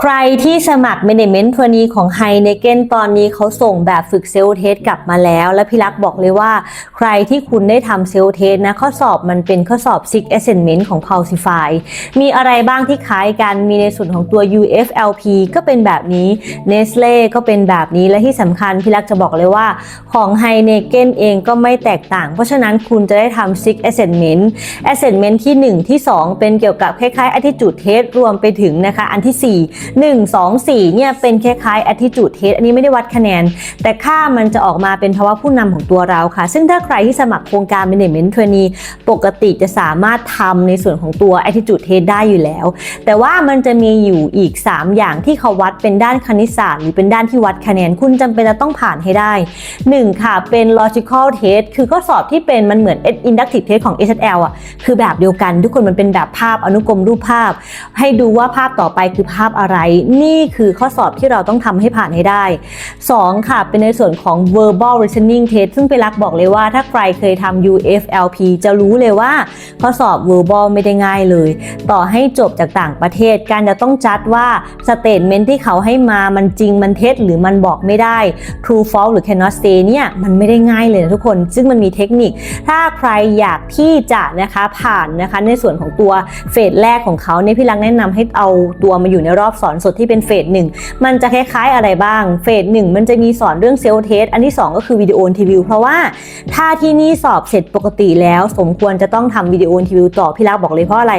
ใครที่สมัคร Management ทัวนี้ของ h i n e k e n ตอนนี้เขาส่งแบบฝึกเซลเทสกลับมาแล้ว และพี่รักบอกเลยว่า ใครที่คุณได้ทำเซลเทสนะ ข้อสอบมันเป็นข้อสอบ Six Assessment ของ Pulsify มีอะไรบ้างที่คล้ายกันมีในส่วนของตัว UFLP ก็เป็นแบบนี้ Nestle ก็เป็นแบบนี้และที่สำคัญพี่รักจะบอกเลยว่าของ h i n e k e n เองก็ไม่แตกต่าง เพราะฉะนั้นคุณจะได้ทำ Six Assessment Assessment ที่ 1 ที่ 2 เป็นเกี่ยวกับคล้ายๆ Attitude Test รวมไปถึงนะคะอันที่ 4 1 2 4เนี่ยเป็นคล้ายๆ attitude test อันนี้ไม่ได้วัดคะแนน แต่ค่ามันจะออกมาเป็นภาวะผู้นำของตัวเราค่ะ ซึ่งถ้าใครที่สมัครโครงการ management trainee ปกติจะสามารถทำในส่วนของตัว attitude test ได้อยู่แล้ว แต่ว่ามันจะมีอยู่อีก 3 อย่างที่เขาวัดเป็นด้านคณิตศาสตร์ หรือเป็นด้านที่วัดคะแนนคุณจำเป็นจะต้องผ่านให้ได้ 1 ค่ะเป็น logical test คือข้อสอบที่เป็นมันเหมือน inductive test ของ SSL อะคือแบบเดียวกัน ทุกคนมันเป็นแบบภาพอนุกรมรูปภาพ ให้ดูว่าภาพต่อไปคือภาพอะไรนี่คือข้อสอบที่เราต้องทำให้ผ่านให้ได้ 2 ค่ะ เป็นในส่วนของ verbal reasoning test ซึ่งไปรักบอกเลยว่าถ้าใครเคยทำ UFLP จะรู้เลยว่าข้อสอบ verbal ไม่ได้ง่ายเลย ต่อให้จบจากต่างประเทศ การจะต้องจัดว่า statement ที่เขาให้มามันจริงมันเท็จหรือมันบอกไม่ได้ true false หรือ cannot say เนี่ยมันไม่ได้ง่ายเลยนะทุกคน ซึ่งมันมีเทคนิค ถ้าใครอยากที่จะนะคะผ่านนะคะในส่วนของตัวเฟสแรกของเขาเนี่ยพี่รักแนะนำให้เอาตัวมาอยู่ในรอบสอนสดที่เป็นเฟสหนึ่งมันจะคล้ายๆอะไรบ้างเฟสหนึ่งมันจะมีสอนเรื่องเซลล์เทสอันที่ 2 ก็คือวิดีโออินทิวิวเพราะว่าถ้าที่นี่สอบเสร็จปกติแล้ว สมควรจะต้องทำวิดีโออินทิวิวต่อพี่รักบอกเลยเพราะอะไร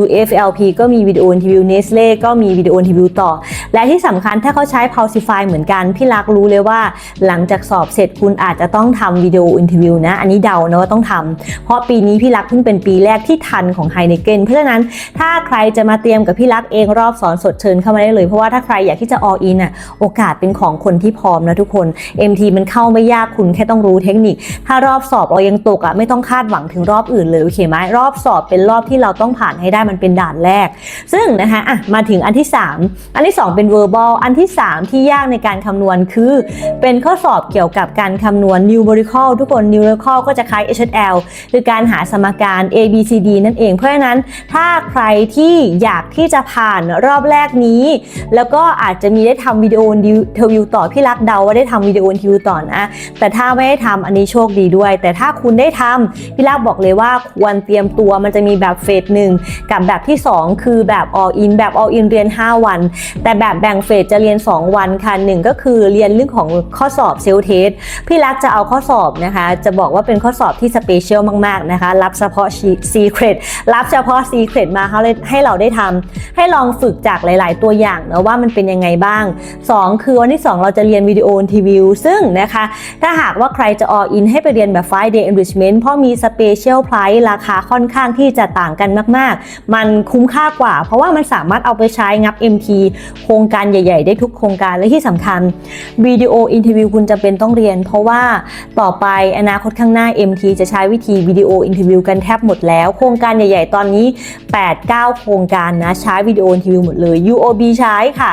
UFLP ก็มีวิดีโออินทิวิว Nestle ก็มีวิดีโออินทิวิวต่อ และที่สำคัญถ้าเขาใช้ Pulsify เหมือนกันพี่รักรู้เลยว่า หลังจากสอบเสร็จคุณอาจจะต้องทำวิดีโออินทิวิวนะ อันนี้เดานะว่าต้องทำเพราะปีนี้พี่รักเพิ่งเป็นปีแรกที่ทันของ h i n e k e n เพราะฉะนั้นถ้าใครจะมาเตรียมกับพี่รักเองรอบสอนสดเชิญเข้ามาได้เลย เพราะว่าถ้าใครอยากที่จะ all in อะโอกาสเป็นของคนที่พร้อมนะทุกคน MT มันเข้าไม่ยากคุณแค่ต้องรู้เทคนิค ถ้ารอบสอบเอายังตกอะไม่ต้องคาดหวังถึงรอบอื่นเลยโอเคไหมรอบสอบเป็นรอบที่เราต้องผ่านให้ได้มันเป็นด่านแรก ซึ่งนะคะอะมาถึงอันที่ 3 อันที่ 2 เป็น verbal อันที่ 3 ที่ยากในการคำนวณคือ เป็นข้อสอบเกี่ยวกับการคำนวณ numerical ทุกคน numerical ก็จะคล้าย HL คือการหาสมการ A B C D นั่นเองเพราะฉะนั้นถ้าใครที่อยากที่จะผ่านรอบแรกนี้แล้วก็อาจจะมีได้ทำวิดีโอเทอร์วิวต่อพี่รักเดาว่าได้ทำวิดีโอเทวิวต่อนะแต่ถ้าไม่ได้ทำอันนี้โชคดีด้วย แต่ถ้าคุณได้ทำพี่รักบอกเลยว่าควรเตรียมตัวมันจะมีแบบเฟสหนึ่งกับแบบที่ 2 คือแบบ all in แบบ all in เรียน 5 วัน แต่แบบแบ่งเฟสจะเรียน 2 วันค่ะหนึ่งก็คือเรียนเรื่องของข้อสอบเซลเทสพี่รักจะเอาข้อสอบนะคะ จะบอกว่าเป็นข้อสอบที่สเปเชียลมากๆนะคะ รับเฉพาะ Secret รับเฉพาะ Secret มาเขาให้เราได้ทำให้ลองฝึกจากหลาย ๆ ตัวอย่างนะว่ามันเป็นยังไงบ้าง 2 คือวันที่ 2 เราจะเรียนวิดีโออินทิวิวซึ่งนะคะ ถ้าหากว่าใครจะ all in ให้ไปเรียนแบบ5 day enrichment เพราะมี special price ราคาค่อนข้างที่จะต่างกันมาก ๆ มันคุ้มค่ากว่า เพราะว่ามันสามารถเอาไปใช้งับ MT โครงการใหญ่ ๆ ได้ทุกโครงการและที่สำคัญวิดีโออินทิวิวคุณจะเป็นต้องเรียน เพราะว่าต่อไปอนาคตข้างหน้า MT จะใช้วิธีวิดีโออินทิวิวกันแทบหมดแล้ว โครงการใหญ่ ๆ ตอนนี้ 8-9 โครงการนะใช้วิดีโออินทิวิวหมดเลย UOB ใช้ค่ะ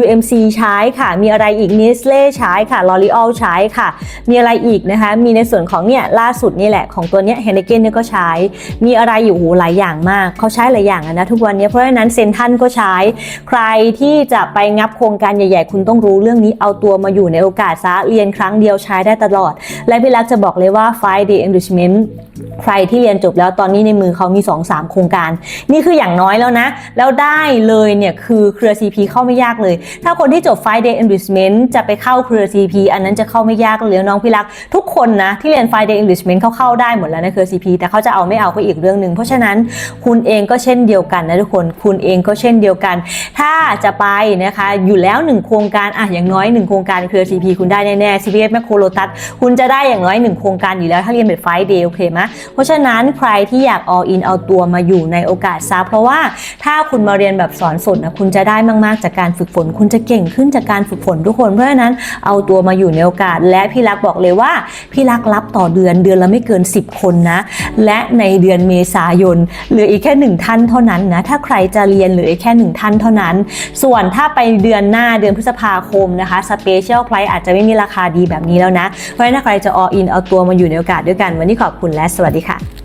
UMC ใช้ค่ะ มีอะไรอีก Nestle ใช้ค่ะ L'Oreal ใช้ค่ะ มีอะไรอีกนะคะ มีในส่วนของเนี่ยล่าสุดนี่แหละของตัวเนี้ย Heineken เนี่ยก็ใช้ มีอะไรอยู่โหหลายอย่างมาก เขาใช้หลายอย่างนะทุกวันนี้เพราะฉะนั้นเซนทันก็ใช้ ใครที่จะไปงับโครงการใหญ่ๆ คุณต้องรู้เรื่องนี้เอาตัวมาอยู่ในโอกาสซะเรียนครั้งเดียวใช้ได้ตลอด และพี่รักจะบอกเลยว่า5 day enrichment ใครที่เรียนจบแล้วตอนนี้ในมือเขามี 2-3 โครงการ นี่คืออย่างน้อยแล้วนะ แล้วได้เลยเนี่ยคือเครือ CP เข้าไม่ยากเลย ถ้าคนที่จบ5 day enrichment จะไปเข้าเครือ CP อันนั้นจะเข้าไม่ยากเลยน้องพี่รัก ทุกคนนะที่เรียน5 day enrichment เขาเข้าได้หมดแล้วในเครือ CP แต่เขาจะเอาไม่เอาก็อีกเรื่องหนึ่งเพราะฉะนั้นคุณเองก็เช่นเดียวกันนะทุกคนคุณเองก็เช่นเดียวกัน ถ้าจะไปนะคะอยู่แล้ว 1 โครงการอะอย่างน้อย 1 โครงการเครือ CP คุณได้แน่ๆ CPF แมคโครโลตัสคุณจะได้อย่างน้อย 1 โครงการอยู่แล้วถ้าเรียนแบบ5 day โอเคไหมเพราะฉะนั้นใครที่อยาก all in เอาตัวมาอยู่ในโอกาสซะเพราะว่าถ้าคุณมาเรียนแบบสอนสดนะคุณจะได้มาก ๆ จากการฝึกฝน คุณจะเก่งขึ้นจากการฝึกฝนทุกคนเพราะฉะนั้นเอาตัวมาอยู่ในโอกาส และพี่รักบอกเลยว่าพี่รักรับต่อเดือนเดือนละไม่เกิน 10 คนนะ และในเดือนเมษายนเหลืออีกแค่หนึ่งท่านเท่านั้นนะถ้าใครจะเรียนเหลืออีกแค่หนึ่งท่านเท่านั้น ส่วนถ้าไปเดือนหน้าเดือนพฤษภาคมนะคะสเปเชียลไพรอาจจะไม่มีราคาดีแบบนี้แล้วนะ เพราะฉะนั้นถ้าใครจะ all in เอาตัวมาอยู่ในโอกาสด้วยกัน วันนี้ขอบคุณและสวัสดีค่ะ